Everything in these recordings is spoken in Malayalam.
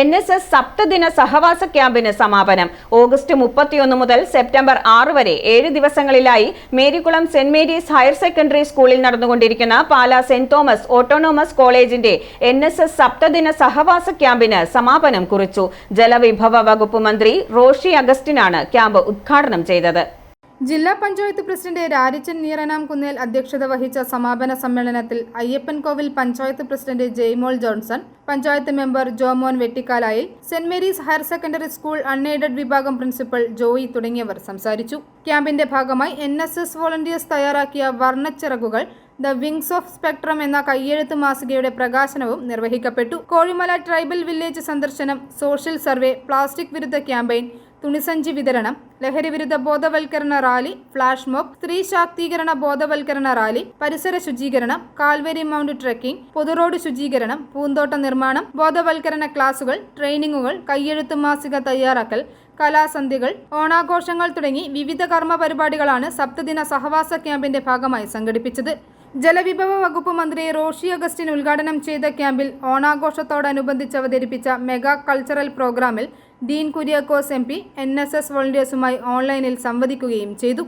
എൻ എസ് എസ് സപ്തദിന സഹവാസ ക്യാമ്പിന് സമാപനം. ഓഗസ്റ്റ് മുപ്പത്തിയൊന്ന് മുതൽ സെപ്റ്റംബർ ആറ് വരെ ഏഴ് ദിവസങ്ങളിലായി Marykulam Saint Mary's higher secondary സ്കൂളിൽ നടന്നുകൊണ്ടിരിക്കുന്ന പാലാ സെന്റ് തോമസ് ഓട്ടോണോമസ് കോളേജിന്റെ എൻ എസ് എസ് സപ്തദിന സഹവാസ ക്യാമ്പിന് സമാപനം കുറിച്ചു. ജലവിഭവ വകുപ്പ് മന്ത്രി റോഷി അഗസ്റ്റിനാണ് ക്യാമ്പ് ഉദ്ഘാടനം ചെയ്തത്. ജില്ലാ പഞ്ചായത്ത് പ്രസിഡന്റ് രാരിച്ചൻ നീറനാം കുന്നേൽ അധ്യക്ഷത വഹിച്ച സമാപന സമ്മേളനത്തിൽ Ayyappankovil panchayat president Jaimol Johnson panchayat member Jomon Vettikkalayi Saint Mary's higher secondary school unaided വിഭാഗം പ്രിൻസിപ്പൽ ജോയി തുടങ്ങിയവർ സംസാരിച്ചു. ക്യാമ്പിന്റെ ഭാഗമായി എൻ എസ് എസ് വോളണ്ടിയേഴ്സ് തയ്യാറാക്കിയ വർണച്ചിറകുകൾ ദ വിങ്സ് ഓഫ് സ്പെക്ട്രം എന്ന കയ്യെഴുത്ത് മാസികയുടെ പ്രകാശനവും നിർവഹിക്കപ്പെട്ടു. കോഴിമല ട്രൈബൽ വില്ലേജ് സന്ദർശനം സോഷ്യൽ സർവേ പ്ലാസ്റ്റിക് വിരുദ്ധ ക്യാമ്പയിൻ തുണിസഞ്ചി വിതരണം ലഹരി വിരുദ്ധ ബോധവൽക്കരണ റാലി ഫ്ലാഷ് മോബ് സ്ത്രീ ശാക്തീകരണ ബോധവൽക്കരണ റാലി പരിസര ശുചീകരണം കാൽവരി മൗണ്ട് ട്രെക്കിംഗ് പൊതുറോഡ് ശുചീകരണം പൂന്തോട്ട നിർമ്മാണം ബോധവൽക്കരണ ക്ലാസുകൾ ട്രെയിനിങ്ങുകൾ കയ്യെഴുത്ത് മാസിക തയ്യാറാക്കൽ കലാസന്ധികൾ ഓണാഘോഷങ്ങൾ തുടങ്ങി വിവിധ കർമ്മ പരിപാടികളാണ് സപ്തദിന സഹവാസ ക്യാമ്പിന്റെ ഭാഗമായി സംഘടിപ്പിച്ചത്. ജലവിഭവ വകുപ്പ് മന്ത്രി റോഷി അഗസ്റ്റിൻ ഉദ്ഘാടനം ചെയ്ത ക്യാമ്പിൽ ഓണാഘോഷത്തോടനുബന്ധിച്ച് അവതരിപ്പിച്ച മെഗാ കൾച്ചറൽ പ്രോഗ്രാമിൽ Dean Kuriakose M P N S S വോളണ്ടിയേഴ്സുമായി ഓൺലൈനിൽ സംവദിക്കുകയും ചെയ്തു.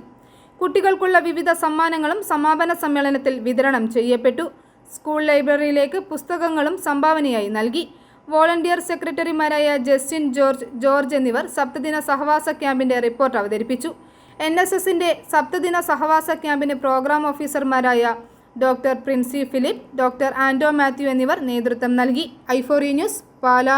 കുട്ടികൾക്കുള്ള വിവിധ സമ്മാനങ്ങളും സമാപന സമ്മേളനത്തിൽ വിതരണം ചെയ്യപ്പെട്ടു. സ്കൂൾ ലൈബ്രറിയിലേക്ക് പുസ്തകങ്ങളും സംഭാവനയായി നൽകി. വോളണ്ടിയർ സെക്രട്ടറിമാരായ ജസ്റ്റിൻ ജോർജ് ജോർജ് എന്നിവർ സപ്തദിന സഹവാസ ക്യാമ്പിന്റെ റിപ്പോർട്ട് അവതരിപ്പിച്ചു. എൻ എസ് എസിന്റെ സപ്തദിന സഹവാസ ക്യാമ്പിന് പ്രോഗ്രാം ഓഫീസർമാരായ doctor Princy Philip doctor Ando Mathew എന്നിവർ നേതൃത്വം നൽകി. ഐഫോറി ന്യൂസ് പാലാ.